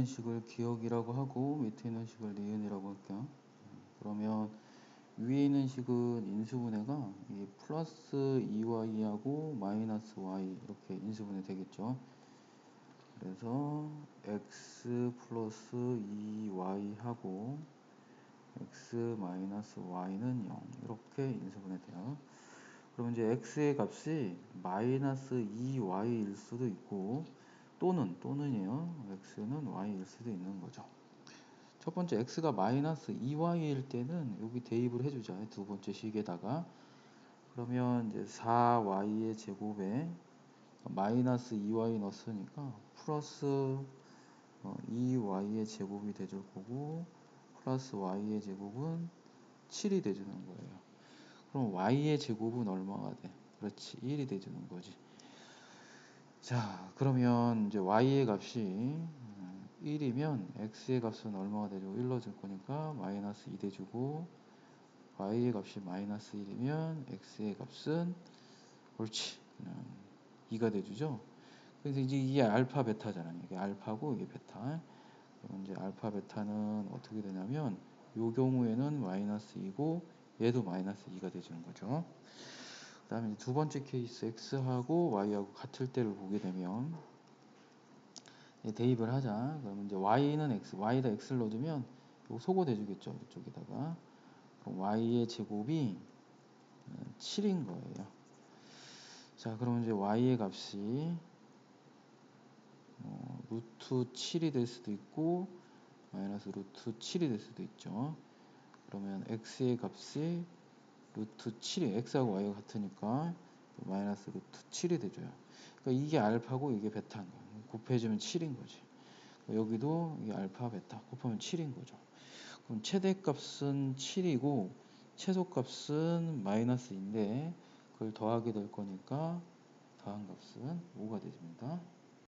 있는 식을 기억이라고 하고 밑에 있는 식을 니은이라고 할게요. 그러면 위에 있는 식은 인수분해가 이 플러스 2y하고 마이너스 y 이렇게 인수분해 되겠죠. 그래서 x 플러스 2y하고 x 마이너스 y는 0 이렇게 인수분해 돼요. 그러면 이제 x의 값이 마이너스 2y일 수도 있고 또는 또는이요. x는 y일 수도 있는 거죠. 첫 번째 x가 마이너스 2y일 때는 여기 대입을 해주자. 두 번째 식에다가 그러면 이제 4y의 제곱에 마이너스 2y 넣었으니까 플러스 2y의 제곱이 되줄 거고 플러스 y의 제곱은 7이 돼주는 거예요. 그럼 y의 제곱은 얼마가 돼? 그렇지 1이 돼주는 거지. 자 그러면 이제 y의 값이 1이면 x의 값은 얼마가 되죠? 1로 줄 거니까 마이너스 2 돼주고 y의 값이 마이너스 1이면 x의 값은 옳지 그냥 2가 돼주죠. 그래서 이제 이게 알파 베타잖아요. 이게 알파고 이게 베타. 이제 알파 베타는 어떻게 되냐면 요 경우에는 마이너스 2고 얘도 마이너스 2가 되주는 거죠. 그 다음에 두 번째 케이스 x하고 y하고 같을 때를 보게 되면 대입을 하자. 그러면 이제 y는 x, y에다 x를 넣어주면 요 소거 돼 주겠죠. 이쪽에다가. y의 제곱이 7인 거예요. 자, 그러면 이제 y의 값이 어, 루트 7이 될 수도 있고 마이너스 루트 7이 될 수도 있죠. 그러면 x의 값이 루트 7이 x하고 y가 같으니까 마이너스 루트 7이 되줘요. 그러니까 이게 알파고 이게 베타인 거예요. 곱해주면 7인 거지. 여기도 이게 알파 베타 곱하면 7인 거죠. 그럼 최대값은 7이고 최소값은 마이너스 인데 그걸 더하게 될 거니까 더한 값은 5가 됩니다.